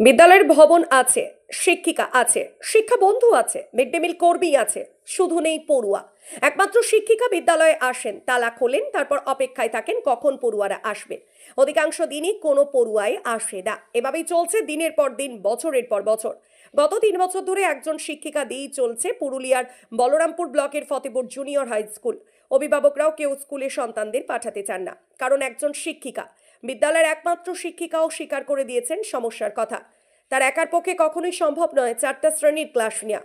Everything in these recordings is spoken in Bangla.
বিদ্যালয়ের ভবন আছে, শিক্ষিকা আছে শিক্ষা বন্ধু আছে মিড ডে মিল কর্মী আছে, শুধু নেই পড়ুয়া। একমাত্র শিক্ষিকা বিদ্যালয়ে আসেন, তালা খোলেন, তারপর অপেক্ষায় থাকেন কখন পড়ুয়ারা আসবে। অধিকাংশ দিনই কোনো পড়ুয়াই আসে না। এভাবেই চলছে দিনের পর দিন, বছরের পর বছর। গত তিন বছর ধরে একজন শিক্ষিকা দিয়েই চলছে পুরুলিয়ার বলরামপুর ব্লকের ফতেপুর জুনিয়র হাই স্কুল। অভিভাবকরাও কেউ স্কুলে সন্তানদের পাঠাতে চান না, কারণ একজন শিক্ষিকা। বিদ্যালয়ের একমাত্র শিক্ষিকাও স্বীকার করে দিয়েছেন সমস্যার কথা। তার একার পক্ষে কখনোই সম্ভব নয় চারটা শ্রেণির ক্লাস নেওয়া।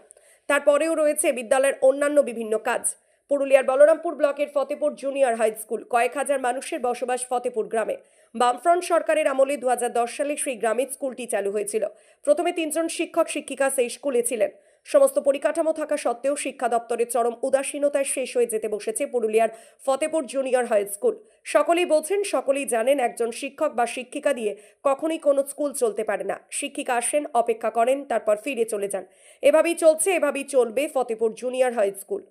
তারপরেও রয়েছে বিদ্যালয়ের অন্যান্য বিভিন্ন কাজ। পুরুলিয়ার বলরামপুর ব্লকের ফতেপুর জুনিয়র হাই স্কুল কয়েক হাজার মানুষের বসবাস ফতেপুর গ্রামে। বামফ্রন্ট সরকারের আমলে দু হাজার দশ সালে সেই গ্রামে স্কুলটি চালু হয়েছিল। প্রথমে তিনজন শিক্ষক শিক্ষিকা সেই স্কুলে ছিলেন। সমস্ত পরিকাঠামো থাকা সত্ত্বেও শিক্ষা দপ্তরের চরম উদাসীনতায় শেষ হয়ে যেতে বসেছে পুরুলিয়ার ফতেপুর জুনিয়র হাই স্কুল। সকলেই বলছেন, সকলেই জানেন একজন শিক্ষক বা শিক্ষিকা দিয়ে কখনই কোনো স্কুল চলতে পারে না। শিক্ষিকা আসেন, অপেক্ষা করেন, তারপর ফিরে চলে যান। এভাবেই চলছে, এভাবেই চলবে Fatepur junior high school.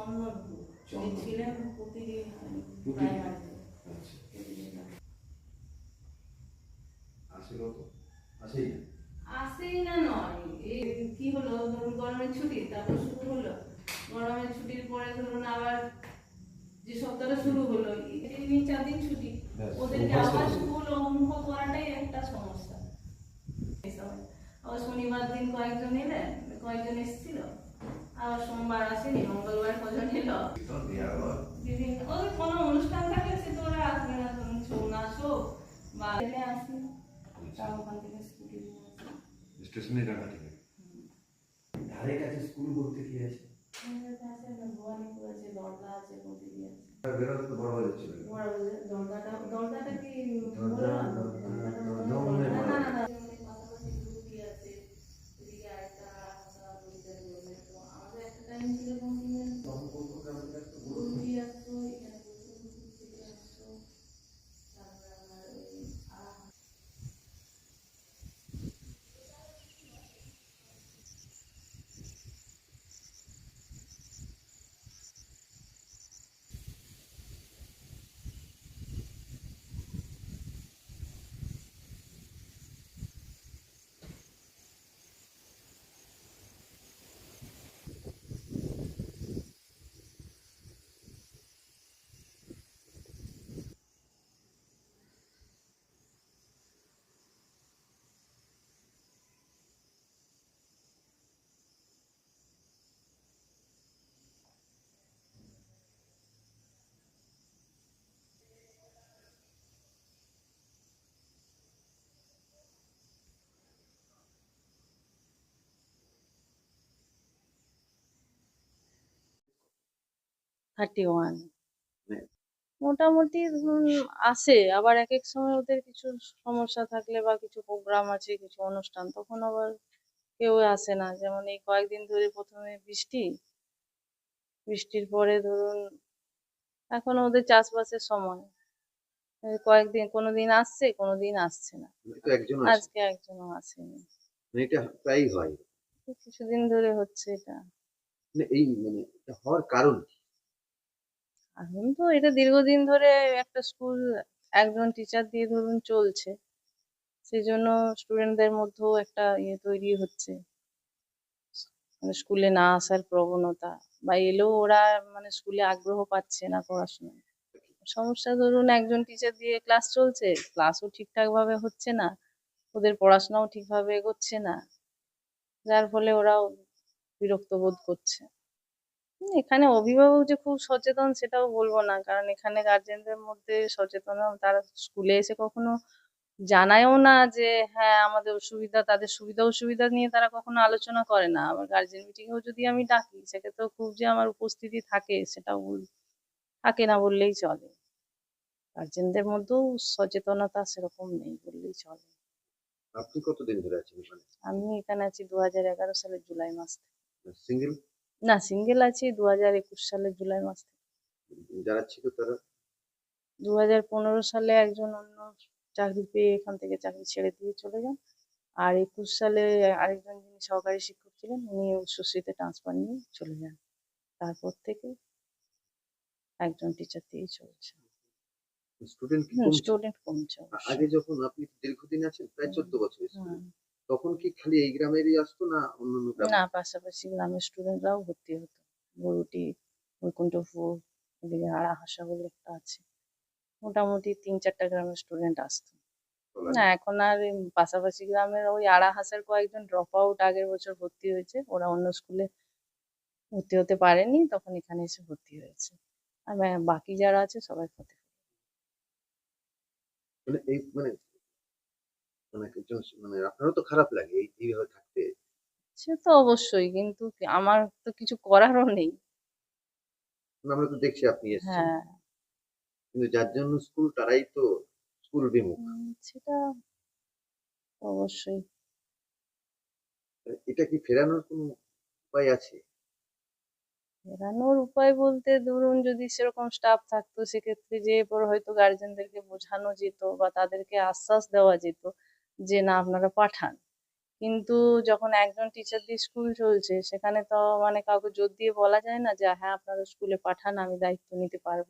Chandanpur তিনি ছিলেন প্রতিদিন প্রতিদিন। প্রাইমারিতে প্রতিদিন আসেই না? আসেই না নয়। এই কি হলো? ধরুন গরমের ছুটি তারপর শুরু হলো। গরমের ছুটির পরে ধরুন আবার যে সপ্তাহটা শুরু হলো তিন চার দিন ছুটি। ওদেরকে আবার স্কুল অমুখ করাটাই একটা সমস্যা। আবার শনিবার দিন কয়েকজন এলেন কয়েকজন এসেছিল। আবার সোমবার আসেনি মঙ্গলবার হলো। বিভিন্ন ওদের কোনো অনুষ্ঠান থাকলে সে তো ওরা আসবে না ধরুন ছৌ নাচ বা আসি। তাও ওখান থেকে স্কুটি নিয়ে স্টেশনে ঠিক আছে ধারে কাছে স্কুল বলতে কি আছে? আমাদের কাছে একটা ভবানীপুর আছে দরগা আছে নদী আছে বেরোতে তো বড় হয়ে যাচ্ছিল বড় বড় দরগাটা দরগাটা কি দরগা, বললাম? দরগা, দরগাটা দরগা মনে মনে হয় না, হয়। না, না, না, পাশাপাশি নদী আছে, এদিকে আরেকটা হাসা নদীতে বলবে। তো আমাদের একটা টাইম ছিল কন্টিনিউয়াস তখন কোন কোন গ্রামে থাকতো বলুন। গুরুজি আসতো এখানে গুরুজি থেকে আসতো তারপরে আমার ওই আড়া থার্টি ওয়ান মানে- মোটামুটি ধরুন আসে আবার এক এক সময় ওদের কিছু সমস্যা থাকলে বা কিছু প্রোগ্রাম আছে কিছু অনুষ্ঠান তখন আবার কেউ আসে না। যেমন এই কয়েকদিন ধরে প্রথমে বৃষ্টি। বৃষ্টির পরে ধরুন এখন ওদের চাষবাসের সময়। কয়েকদিন কোনোদিন আসছে কোনোদিন আসছে না। একজন আজকে একজনও আসেনি। মানে এটা প্রায়ই হয়। কিছুদিন ধরে হচ্ছে এটা। মানে এই মানে হওয়ার কারণ কি? এখন তো এটা দীর্ঘদিন ধরে একটা স্কুল একজন টিচার দিয়ে ধরুন চলছে। সেই জন্য স্টুডেন্টদের মধ্যেও একটা ইয়ে তৈরি হচ্ছে। মানে স্কুলে না আসার প্রবণতা বা এলেও ওরা মানে স্কুলে আগ্রহ পাচ্ছে না পড়াশোনায়। সমস্যা ধরুন একজন টিচার দিয়ে ক্লাস চলছে ক্লাসও ঠিকঠাক ভাবে হচ্ছে না, ওদের পড়াশোনাও ঠিকভাবে এগোচ্ছে না। যার ফলে ওরাও বিরক্ত বোধ করছে। এখানে অভিভাবক যে খুব সচেতন সেটাও বলব না। কারণ এখানে গার্জেনদের মধ্যে সচেতন তারা স্কুলে এসে কখনো জানায়ও না যে হ্যাঁ আমাদের অসুবিধা তাদের সুবিধা অসুবিধা নিয়ে তারা কখনো আলোচনা করে না। আবার গার্জেন মিটিং এও যদি আমি ডাকি সেক্ষেত্রেও খুব যে আমার উপস্থিতি থাকে সেটাও থাকে না বললেই চলে। গার্জেনদের মধ্যেও সচেতনতা সেরকম নেই বললেই চলে। আপনি কতদিন ধরে আছেন ওখানে আমি এখানে আছি দু হাজার এগারো সালের জুলাই মাস থেকে। সিঙ্গেল না সিঙ্গেল আছি দু হাজার একুশ সালের জুলাই মাস থেকে। যারা ছিল তারা? দু হাজার পনেরো সালে একজন অন্য চাকরি পেয়ে এখান থেকে চাকরি ছেড়ে দিয়ে চলে যান। আর একুশ সালে আরেকজন যিনি সহকারী শিক্ষক ছিলেন উনি উচ্চশ্রীতে ট্রান্সফার নিয়ে চলে যান। তারপর থেকে একজন টিচার দিয়েই চলছে। স্টুডেন্ট কমছে? স্টুডেন্ট কমছে আগে যখন আপনি দীর্ঘদিন আছেন প্রায় চোদ্দ বছর। তখন কি খালি এই গ্রামেরই আসতো না অন্যান্য গ্রাম? না পাশাপাশি গ্রামের স্টুডেন্টরাও ভর্তি হতো। গরুটি বৈকুণ্ঠপুর এদিকে আড়া হাসা বলে একটা আছে। মোটামুটি তিন চারটা গ্রামের স্টুডেন্ট আসতো। না এখন আর পাশাপাশি গ্রামের ওই আড়া হাসার কয়েকজন ড্রপ আউট আগের বছর ভর্তি হয়েছে। ওরা অন্য স্কুলে ভর্তি হতে পারেনি তখন এখানে এসে ভর্তি হয়েছে। আর বাকি যারা আছে সবাই ফতে মানে এই মানে মানে একজন মানে আপনারও তো খারাপ লাগে এই এইভাবে থাকতে? সে তো অবশ্যই কিন্তু কি- আমার তো কিছু করারও নেই। মানে আমরা তো দেখছি আপনি এসেছেন। হ্যাঁ। কিন্তু যার জন্য স্কুল তারাই তো স্কুল বিমুখ। উম, সেটা অবশ্যই। এটা কি ফেরানোর কোনো উপায় আছে? ফেরানোর উপায় বলতে ধরুন যদি সেরকম স্টাফ থাকতো সেক্ষেত্রে যে পর হয়তো গার্জেনদেরকে বোঝানো যেত বা তাদেরকে আশ্বাস দেওয়া যেত। যে না আপনারা পাঠান। কিন্তু যখন একজন টিচার দিয়ে স্কুল চলছে সেখানে তো মানে কাউকে জোর দিয়ে বলা যায় না যে হ্যাঁ আপনারা স্কুলে পাঠান আমি দায়িত্ব নিতে পারব।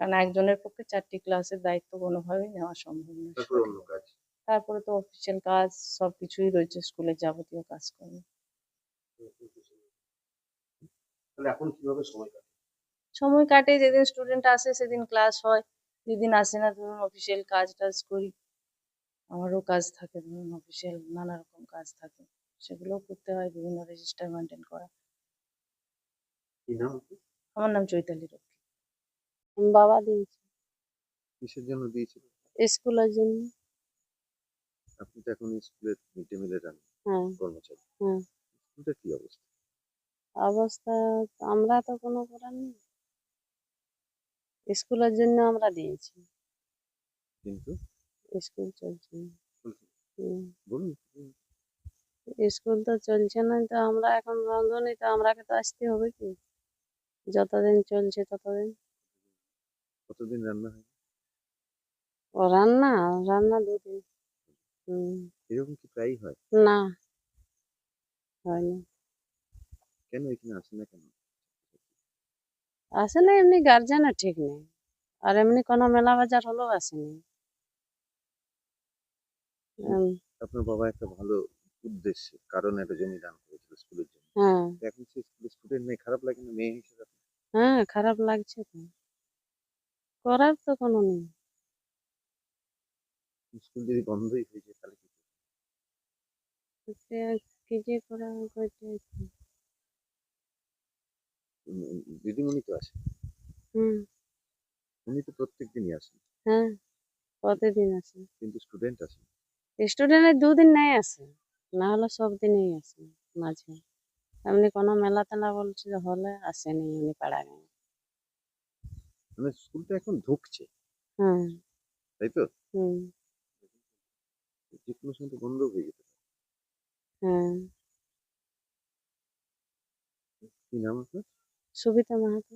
কারণ একজনের পক্ষে চারটি ক্লাসের দায়িত্ব কোনোভাবেই নেওয়া সম্ভব না। তারপর তো অফিসিয়াল কাজ সবকিছুই রয়েছে স্কুলের যাবতীয় কাজকর্ম। তাহলে এখন কীভাবে সময় কাটে? সময় কাটে যেদিন স্টুডেন্ট আসে সেদিন ক্লাস হয়। যেদিন আসে না ধরুন অফিসিয়াল কাজ টাজ করি। আমারও কাজ থাকে বিভিন্ন অফিসিয়াল নানা রকম কাজ থাকে। সেগুলোও করতে হয় বিভিন্ন রেজিস্টার মেনটেন করা? আমার নাম চৈতালি রক্ষী। বাবা দিয়েছে। কিসের জন্য দিয়েছিল স্কুলের জন্য। আপনি তো এখন স্কুলের মিড ডে মিলের হ্যাঁ। কর্মচারী। হুম। স্কুলটা কি অবস্থা? অবস্থা আমরা তো কোনো করার নেই। স্কুলের জন্য আমরা দিয়েছি। কিন্তু? স্কুল চলছে। না বলুন স্কুল তো চলছে না তো আমরা এখন রাঁধুনি তো আমরাকে তো আসতে হবে কি? যতদিন চলছে ততদিন। কতদিন রান্না হয়? ও রান্না রান্না দুদিন। হুম। এরকম কি প্রায়ই হয়? না হয়নি। কেন এখানে আসে না কেন? আসলে এমনি গার্জেনও ঠিক নেই। আর এমনি কোনো মেলা বাজার হলেও আসেনি আপনার বাবা একটা ভালো উদ্দেশ্যে কারণ একটা জমি দান করেছিল স্কুলের জন্য। হ্যাঁ। এখন সে স্কুলের স্টুডেন্ট নেই খারাপ লাগে না? মেয়ে হিসেবে হ্যাঁ খারাপ লাগছে তো। করার তো কোনো নেই। স্কুল যদি বন্ধই হয়ে যায় তাহলে কি? যে করা হয়েছে দিদিমণি তো আসে হুম। উনি তো প্রত্যেক দিনই আসেন। হ্যাঁ প্রতিদিন আছে কিন্তু স্টুডেন্ট আসেন। স্টুডেন্টের দুদিন নেই আসে না হলে সব দিনই আসে মাঝে। এমনি কোনো মেলা তেলা বলছে যে হলে আসেনি এমনি পাড়া গায়ে মানে স্কুলটা এখন ধুকছে হুম তাই তো? হুম। যে কোনো সময় তো বন্ধ হয়ে যেতে পারে। হ্যাঁ। কি নাম আপনার? সুবিধা মাহাতো।